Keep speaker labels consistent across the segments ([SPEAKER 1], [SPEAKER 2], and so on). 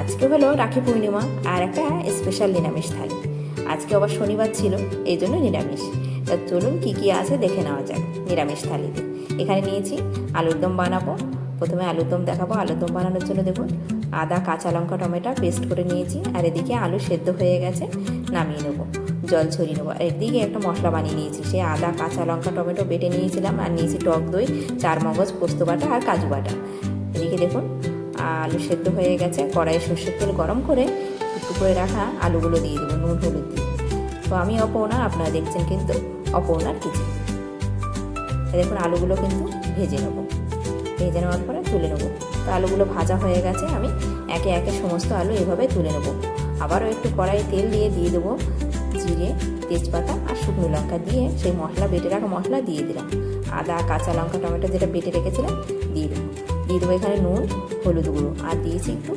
[SPEAKER 1] আজকে হলো রাখি পূর্ণিমা আর একটা স্পেশাল নিরামিষ থালি। আজকে আবার শনিবার ছিল, এই জন্য নিরামিষ। তা চলুন কী কী আছে দেখে নেওয়া যাক নিরামিষ থালিতে। এখানে নিয়েছি আলুর দম বানাবো। প্রথমে আলুর দম দেখাবো। আলুর দম বানানোর জন্য দেখুন, আদা, কাঁচা লঙ্কা, টমেটো পেস্ট করে নিয়েছি আর এদিকে আলু সেদ্ধ হয়ে গেছে, নামিয়ে নেব, জল ছড়িয়ে নেব। আর এদিকে একটা মশলা বানিয়ে নিয়েছি, সে আদা, কাঁচা লঙ্কা, টমেটো বেটে নিয়েছিলাম আর নিয়েছি টক দই চার মগজ পোস্ত বাটা আর কাজু বাটা। এদিকে দেখুন আলু সেদ্ধ হয়ে গেছে। কড়াইয়ে সর্ষের তেল গরম করে একটু করে রাখা আলুগুলো দিয়ে দেবো, নুন, হলুদ দিয়ে। তো আমি অপৌনা আপনারা দেখছেন কিন্তু অপৌনার কিচেন। দেখুন, আলুগুলো কিন্তু ভেজে নেব। ভেজে নেওয়ার পরে তুলে নেব। তো আলুগুলো ভাজা হয়ে গেছে, আমি একে একে সমস্ত আলু এভাবে তুলে নেব। আবারও একটু কড়াই তেল দিয়ে দিয়ে দেবো জিরে, তেজপাতা আর শুকনো লঙ্কা দিয়ে সেই মশলা, বেটে রাখা মশলা দিয়ে দিলাম। আদা, কাঁচা লঙ্কা, টমেটো যেটা বেটে রেখেছিলাম, দিয়ে দেবো। দিয়ে দেবো এখানে নুন, হলুদ গুঁড়ো, আর দিয়েছি একটু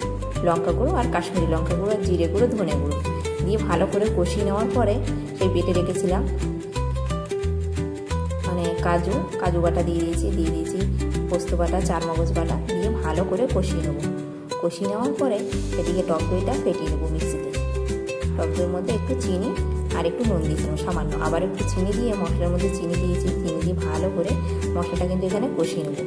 [SPEAKER 1] লঙ্কা গুঁড়ো আর কাশ্মীরি লঙ্কা গুঁড়ো আর জিরে গুঁড়ো, ধনে গুঁড়ো। দিয়ে ভালো করে কষিয়ে নেওয়ার পরে সেই বেটে রেখেছিলাম। মানে কাজু কাজু বাটা দিয়ে দিয়েছি দিয়ে দিয়েছি পোস্ত বাটা চার মগজ বাটা, দিয়ে ভালো করে কষিয়ে নেব। কষিয়ে নেওয়ার পরে এদিকে টক দইটা ফেটিয়ে নেব মিক্সিতে। টক দইয়ের মধ্যে একটু চিনি আর একটু নুন দিয়েছিলাম সামান্য। আবার একটু চিনি দিয়ে, মশলার মধ্যে চিনি দিয়েছি, চিনি দিয়ে ভালো করে মশলাটা কিন্তু এখানে কষিয়ে নেব।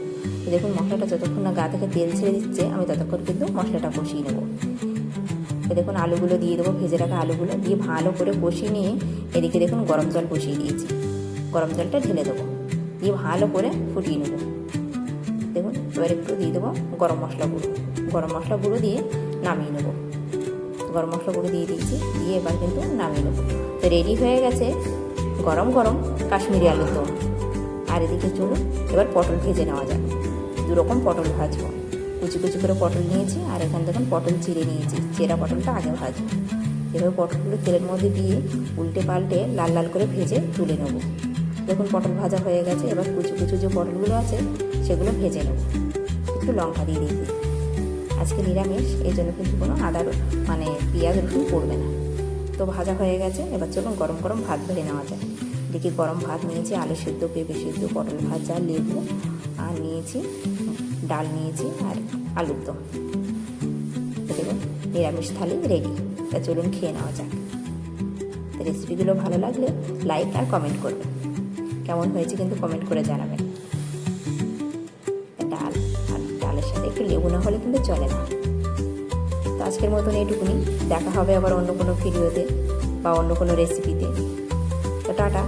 [SPEAKER 1] তো দেখুন মশলাটা যতক্ষণ না গা থেকে তেল ছেড়ে দিচ্ছে, আমি ততক্ষণ কিন্তু মশলাটা কষিয়ে নেব। তো দেখুন আলুগুলো দিয়ে দেবো, ভেজে রাখা আলুগুলো দিয়ে ভালো করে কষিয়ে নিয়ে এদিকে দেখুন গরম জল বসিয়ে দিয়েছি। গরম জলটা ঢেলে দেবো, দিয়ে ভালো করে ফুটিয়ে নেব। দেখুন এবার একটু দিয়ে দেবো গরম মশলা গুঁড়ো। গরম মশলা গুঁড়ো দিয়ে নামিয়ে নেব। গরম মশলা গুঁড়ো দিয়ে দিয়েছি, দিয়ে এবার কিন্তু নামিয়ে নেব। তো রেডি হয়ে গেছে গরম গরম কাশ্মীরি আলুর দম। আর এদিকে চলুন এবার পটল ভেজে নেওয়া যাক। দুরকম পটল ভাজবো। কুচি কুচি করে পটল নিয়েছি, আর এখানে দেখুন পটল চিড়ে নিয়েছি। চেরা পটলটা আগে ভাজবো। এভাবে পটলগুলো তেলের মধ্যে দিয়ে উল্টে পাল্টে লাল লাল করে ভেজে তুলে নেব। দেখুন পটল ভাজা হয়ে গেছে, এবার কুচু কুচু যে পটলগুলো আছে, সেগুলো ভেজে নেব। একটু লঙ্কা দিয়ে দিয়েছি আজকে নিরামিষ, এই জন্য কিন্তু কোনো আদা মানে পেঁয়াজ রসুন পড়বে না। তো ভাজা হয়ে গেছে, এবার চলুন গরম গরম ভাত বেড়ে নেওয়া যায় দেখি গরম ভাত নিয়েছি, আলু সিদ্ধ, পেঁপে সিদ্ধ, পটল ভাজা, লেবু আর নিয়েছি, ডাল নিয়েছি আর আলুর দম। দেখুন, নিরামিষ থালি রেডি তা চলুন খেয়ে নেওয়া যাক। রেসিপিগুলো ভালো লাগলে লাইক আর কমেন্ট করবেন। কেমন হয়েছে কিন্তু কমেন্ট করে জানাবেন। ডাল, আর ডালের সাথে একটু লেবু না হলে কিন্তু চলে না। তো আজকের মতন এইটুকুনি। দেখা হবে আবার অন্য কোনো ভিডিওতে বা অন্য কোনো রেসিপিতে তো টাটা।